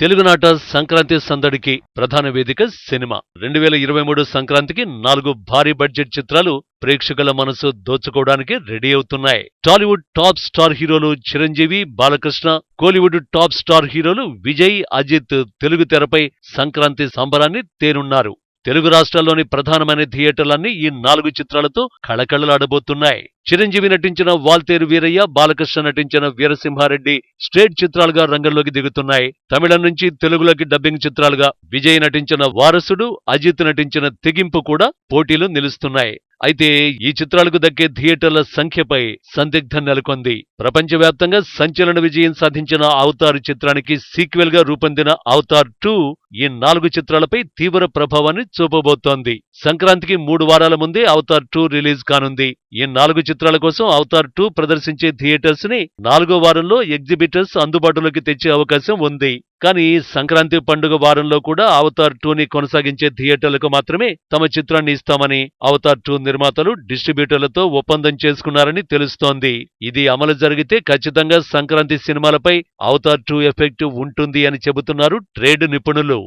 తెలుగునాట సంక్రాంతి సందడికి ప్రధాన వేదిక సినిమా. రెండు వేల ఇరవై మూడు సంక్రాంతికి నాలుగు భారీ బడ్జెట్ చిత్రాలు ప్రేక్షకుల మనసు దోచుకోవడానికి రెడీ అవుతున్నాయి. టాలీవుడ్ టాప్ స్టార్ హీరోలు Chiranjeevi Balakrishna Kollywood top star హీరోలు విజయ్ అజిత్ తెలుగు తెరపై సంక్రాంతి సంబరాన్ని తేనున్నారు. తెలుగు రాష్ట్రాల్లోని ప్రధానమైన థియేటర్లన్నీ ఈ నాలుగు చిత్రాలతో కళకళలాడబోతున్నాయి. చిరంజీవి నటించిన వాల్తేరు వీరయ్య బాలకృష్ణ నటించిన వీరసింహారెడ్డి స్టేట్ చిత్రాలుగా రంగంలోకి దిగుతున్నాయి. తమిళం నుంచి తెలుగులోకి డబ్బింగ్ చిత్రాలుగా విజయ్ నటించిన వారసుడు అజిత్ నటించిన తెగింపు కూడా పోటీలు నిలుస్తున్నాయి. అయితే ఈ చిత్రాలకు దక్కే థియేటర్ల సంఖ్యపై సందిగ్ధం నెలకొంది. ప్రపంచవ్యాప్తంగా సంచలన విజయం సాధించిన అవతార్ చిత్రానికి సీక్వెల్గా రూపొందిన అవతార్ టూ ఈ నాలుగు చిత్రాలపై తీవ్ర ప్రభావాన్ని చూపబోతోంది. సంక్రాంతికి మూడు వారాల ముందే అవతార్ టూ రిలీజ్ కానుంది. ఈ నాలుగు చిత్రాల కోసం అవతార్ టూ ప్రదర్శించే థియేటర్స్ని నాలుగో వారంలో ఎగ్జిబిటర్స్ అందుబాటులోకి తెచ్చే అవకాశం ఉంది. కానీ సంక్రాంతి పండుగ వారంలో కూడా అవతార్ టూని కొనసాగించే థియేటర్లకు మాత్రమే తమ చిత్రాన్ని ఇస్తామని అవతార్ టూ నిర్మాతలు డిస్ట్రిబ్యూటర్లతో ఒప్పందం చేసుకున్నారని తెలుస్తోంది. ఇది అమలు జరిగితే ఖచ్చితంగా సంక్రాంతి సినిమాలపై అవతార్ టూ ఎఫెక్ట్ ఉంటుంది అని చెబుతున్నారు ట్రేడ్ నిపుణులు.